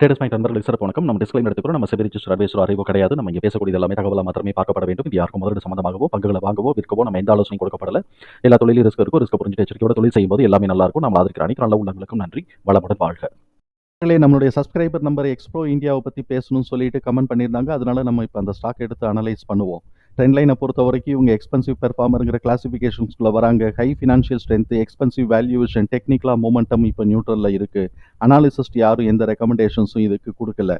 Traders point நண்பர்கள் சிறப்பு வணக்கம். நம்ம டிஸ்கிளைம் எடுத்துக்கிறோம் நம்ம செபி அட்வைசர் அறிவோ கிடையாது. நம்ம இங்கே பேசக்கூடிய எல்லாமே தகவலாக மாத்திரமே பார்க்கப்பட வேண்டும். இது யாருக்கும் முதலீடு சம்பந்தமாகவோ பங்குகளை வாங்கவோ விற்கவோ நம்ம எந்த ஆலோசனை கொடுக்கப்படல. எல்லா தொழிலும் ரிஸ்க் இருக்கும். ரிஸ்க் புரிஞ்சு எச்சரிக்கையோட தொழில் செய்யும்போது எல்லாமே நல்லா இருக்கும். நம்ம ஆதரிக்கிற அனைத்து நல்ல உள்ளங்களுக்கும் நன்றி. வளமுடன் வாழ்க. மக்களே நம்மளுடைய சப்ஸ்கிரைபர் நம்பர் எக்ஸ்ப்ரோ இந்தியாவை பற்றி பேசணும்னு சொல்லிட்டு கமெண்ட் பண்ணியிருந்தாங்க. அதனால நம்ம இப்போ அந்த ஸ்டாக் எடுத்து அனலைஸ் பண்ணுவோம். ட்ரெண்ட் லைனை பொறுத்த வரைக்கும் இவங்க எக்ஸ்பென்சிவ் பெர்ஃபார்மருங்கிற கிளாசிஃபிகேஷன்ஸ்குள்ளே வராங்க. High financial strength expensive valuation டெக்னிக்கலாக மூமெண்டம் இப்போ நியூட்ரலில் இருக்குது அனாலிசிஸ்ட் யாரும் எந்த ரெக்கமெண்டேஷன்ஸும் இதுக்கு கொடுக்கல.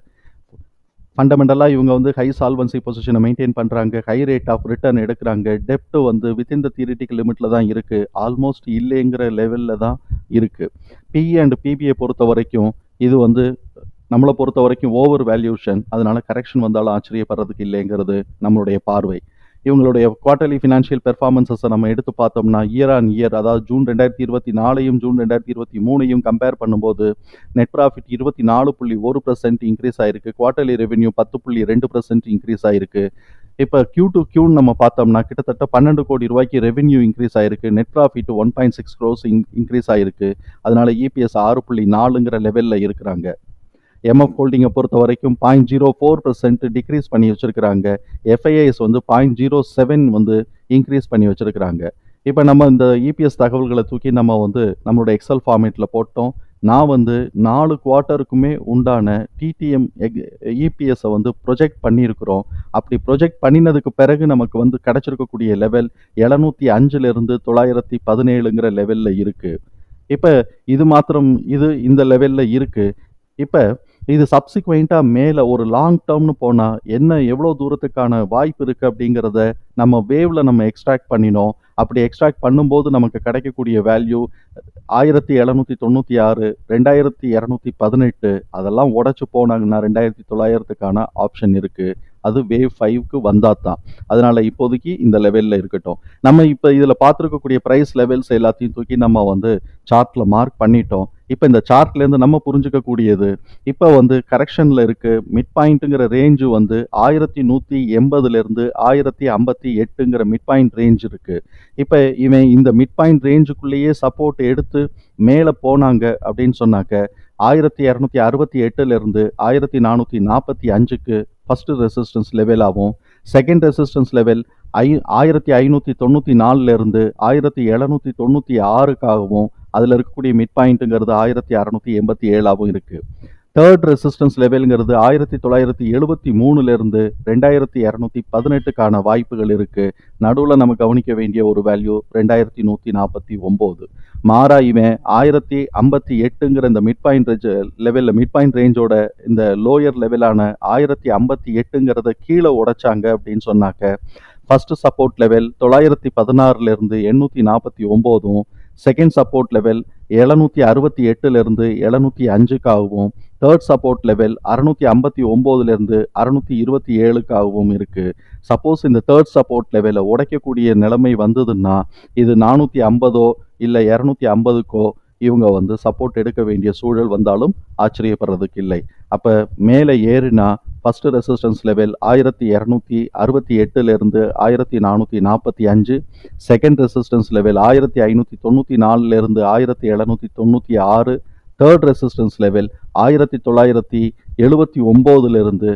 ஃபண்டமெண்டலாக இவங்க வந்து ஹை சால்வன்சி பொசிஷனை மெயின்டைன் பண்ணுறாங்க ஹை ரேட் ஆஃப் ரிட்டர்ன் எடுக்கிறாங்க. டெப்ட் வந்து வித்தின் த தியரிட்டிக்கல் லிமிட்டில் தான் இருக்குது ஆல்மோஸ்ட் இல்லைங்கிற லெவலில் தான் இருக்குது பிஇ அண்ட் பிபிஐ பொறுத்த வரைக்கும் இது வந்து நம்மளை பொறுத்த வரைக்கும் ஓவர் வேல்யூஷன் அதனால கரெக்ஷன் வந்தாலும் ஆச்சரியப்படுறதுக்கு இல்லைங்கிறது நம்மளுடைய பார்வை. இவங்களுடைய குவார்டர்லி ஃபினான்ஷியல் பெர்ஃபார்மன்ஸஸை நம்ம எடுத்து பார்த்தோம்னா இயர் ஆன் இயர் அதாவது ஜூன் ரெண்டாயிரத்தி இருபத்தி நாலையும் ஜூன் ரெண்டாயிரத்தி இருபத்தி மூணையும் கம்பேர் பண்ணும்போது நெட் ப்ராஃபிட் இருபத்தி நாலு புள்ளி ஒரு பர்சன்ட் இன்க்ரீஸ் ஆயிருக்கு. குவார்டர்லி ரெவென்யூ பத்து புள்ளி ரெண்டு பர்சன்ட் இன்க்ரீஸ் ஆயிருக்கு. இப்போ கியூ டு கியூன்னு நம்ம பார்த்தோம்னா கிட்டத்தட்ட பன்னெண்டு கோடி ரூபாய்க்கு ரெவென்யூ இன்க்ரீஸ் ஆயிருக்கு. Net profit one point six crores increase ஆயிருக்கு. அதனால இபிஎஸ் ஆறு புள்ளி நாலுங்கிற லெவலில் இருக்கிறாங்க. எம்எஃப் ஹோல்டிங்கை பொறுத்த வரைக்கும் point zero four percent decrease பண்ணி வச்சுருக்கிறாங்க. எஃப்ஐஐஎஸ் வந்து பாயிண்ட் ஜீரோ செவன் வந்து இன்க்ரீஸ் பண்ணி வச்சுருக்கிறாங்க. இப்போ நம்ம இந்த இபிஎஸ் தகவல்களை தூக்கி நம்ம வந்து நம்மளோட எக்ஸல் ஃபார்மேட்டில் போட்டோம். நான் வந்து நாலு குவார்ட்டருக்குமே உண்டான டிடிஎம் இபிஎஸ்ஸை வந்து ப்ரொஜெக்ட் பண்ணியிருக்கிறோம். அப்படி ப்ரொஜெக்ட் பண்ணினதுக்கு பிறகு நமக்கு வந்து கிடச்சிருக்கக்கூடிய லெவல் எழுநூற்றி அஞ்சுலேருந்து தொள்ளாயிரத்தி பதினேழுங்கிற லெவலில் இருக்குது இப்போ இது மாத்திரம் இது இந்த லெவலில் இருக்குது இப்போ இது சப்சிக்வெண்ட்டாக மேலே ஒரு லாங் டேர்ம்னு போனால் என்ன எவ்வளோ தூரத்துக்கான வாய்ப்பு இருக்குது அப்படிங்கிறத நம்ம வேவில் நம்ம எக்ஸ்ட்ராக்ட் பண்ணினோம். அப்படி எக்ஸ்ட்ராக்ட் பண்ணும்போது நமக்கு கிடைக்கக்கூடிய வேல்யூ ஆயிரத்தி எழுநூற்றி தொண்ணூற்றி ஆறு ரெண்டாயிரத்தி இரநூத்தி பதினெட்டு அதெல்லாம் உடச்சி போனாங்கன்னா ரெண்டாயிரத்தி தொள்ளாயிரத்துக்கான ஆப்ஷன் இருக்குது அது வேவ் ஃபைவ்க்கு வந்தால் தான் அதனால் இப்போதைக்கு இந்த லெவலில் இருக்கட்டும். நம்ம இப்போ இதில் பார்த்துருக்கக்கூடிய ப்ரைஸ் லெவல்ஸ் எல்லாத்தையும் தூக்கி நம்ம வந்து சார்ட்டில் மார்க் பண்ணிட்டோம். இப்போ இந்த சார்ட்லேருந்து நம்ம புரிஞ்சுக்கக்கூடியது இப்போ வந்து கரெக்ஷனில் இருக்குது மிட் பாயிண்ட்டுங்கிற ரேஞ்சு வந்து ஆயிரத்தி நூற்றி எண்பதுலேருந்து ஆயிரத்தி ஐம்பத்தி எட்டுங்கிற மிட் பாயிண்ட் ரேஞ்ச் இருக்குது இப்போ இவன் இந்த மிட் பாயிண்ட் ரேஞ்சுக்குள்ளேயே சப்போர்ட் எடுத்து மேலே போனாங்க அப்படின்னு சொன்னாக்க ஆயிரத்தி இரநூத்தி அறுபத்தி எட்டுலேருந்து ஆயிரத்தி நானூற்றி நாற்பத்தி அஞ்சுக்கு ஃபஸ்ட்டு ரெசிஸ்டன்ஸ் லெவலாகவும் செகண்ட் ரெசிஸ்டன்ஸ் லெவல் ஐ ஆயிரத்தி ஐநூற்றி தொண்ணூற்றி நாலுலேருந்து ஆயிரத்தி எழுநூற்றி தொண்ணூற்றி ஆறுக்காகவும் அதில் இருக்கக்கூடிய மிட் பாயிண்ட்டுங்கிறது ஆயிரத்தி அறநூற்றி எண்பத்தி ஏழாகவும் இருக்குது தேர்ட் ரெசிஸ்டன்ஸ் லெவலுங்கிறது ஆயிரத்தி தொள்ளாயிரத்தி எழுபத்தி மூணுலேருந்து ரெண்டாயிரத்தி இரநூத்தி பதினெட்டுக்கான வாய்ப்புகள் இருக்குது நடுவில் நம்ம கவனிக்க வேண்டிய ஒரு வேல்யூ ரெண்டாயிரத்தி நூற்றி நாற்பத்தி ஒம்பது. மாறா இவன் ஆயிரத்தி ஐம்பத்தி எட்டுங்கிற இந்த மிட் பாயிண்ட் ரேஞ்ச் லெவலில் மிட் பாயிண்ட் ரேஞ்சோட இந்த லோயர் லெவலான ஆயிரத்தி ஐம்பத்தி எட்டுங்கிறத கீழே உடைச்சாங்க அப்படின்னு சொன்னாக்க ஃபஸ்ட்டு சப்போர்ட் லெவல் தொள்ளாயிரத்தி பதினாறுலேருந்து எண்ணூற்றி நாற்பத்தி ஒம்போதும் செகண்ட் சப்போர்ட் லெவல் எழுநூற்றி அறுபத்தி எட்டுலேருந்து எழுநூற்றி அஞ்சுக்காகவும் தேர்ட் சப்போர்ட் லெவல் அறுநூற்றி ஐம்பத்தி ஒம்போதுலேருந்து அறுநூற்றி இருபத்தி ஏழுக்காகவும் இருக்குது சப்போஸ் இந்த தேர்ட் சப்போர்ட் லெவலை உடைக்கக்கூடிய நிலைமை வந்ததுன்னா இது நானூற்றி ஐம்பதோ இல்லை இரநூத்தி ஐம்பதுக்கோ இவங்க வந்து சப்போர்ட் எடுக்க வேண்டிய சூழல் வந்தாலும் ஆச்சரியப்படுறதுக்கு இல்லை. அப்போ மேலே ஏறினா ஃபஸ்ட்டு ரெசிஸ்டன்ஸ் லெவல் ஆயிரத்தி இரநூத்தி அறுபத்தி எட்டுலேருந்து ஆயிரத்தி நானூற்றி நாற்பத்தி அஞ்சு. செகண்ட் ரெசிஸ்டன்ஸ் லெவல் ஆயிரத்தி ஐநூற்றி தொண்ணூற்றி நாலுலேருந்து ஆயிரத்தி எழுநூற்றி தொண்ணூற்றி ஆறு. தேர்ட் ரெசிஸ்டன்ஸ் லெவல் ஆயிரத்தி தொள்ளாயிரத்தி எழுபத்தி ஒம்போதுலேருந்து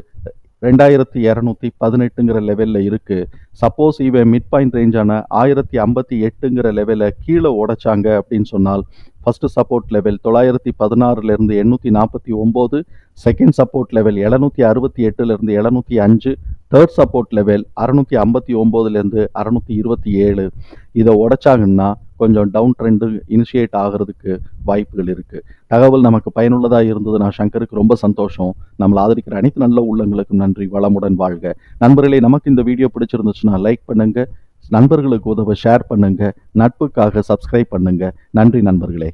ரெண்டாயிரத்தி இரநூத்தி பதினெட்டுங்கிற லெவலில் இருக்குது சப்போஸ் இவன் மிட் பாயிண்ட் ரேஞ்சான ஆயிரத்தி ஐம்பத்தி எட்டுங்கிற லெவலை கீழே உடைச்சாங்க அப்படின்னு சொன்னால் ஃபஸ்ட்டு சப்போர்ட் லெவல் தொள்ளாயிரத்தி பதினாறுலேருந்து எண்ணூற்றி நாற்பத்தி ஒம்பது செகண்ட் சப்போர்ட் லெவல் எழுநூற்றி அறுபத்தி எட்டுலேருந்து எழுநூற்றி அஞ்சு தேர்ட் சப்போர்ட் லெவல் அறநூற்றி ஐம்பத்தி ஒம்போதுலேருந்து அறநூற்றி இருபத்தி ஏழு. இதை உடைச்சாங்கன்னா கொஞ்சம் டவுன் ட்ரெண்டு இனிஷியேட் ஆகிறதுக்கு வாய்ப்புகள் இருக்குது தகவல் நமக்கு பயனுள்ளதாக இருந்தது நான் சங்கருக்கு ரொம்ப சந்தோஷம். நம்மளை ஆதரிக்கிற அனைத்து நல்ல உள்ளங்களுக்கும் நன்றி வளமுடன் வாழ்க. நண்பர்களே நமக்கு இந்த வீடியோ பிடிச்சிருந்துச்சுன்னா லைக் பண்ணுங்கள் நண்பர்களுக்கு உதவ ஷேர் பண்ணுங்கள் நட்புக்காக சப்ஸ்கிரைப் பண்ணுங்கள் நன்றி நண்பர்களே.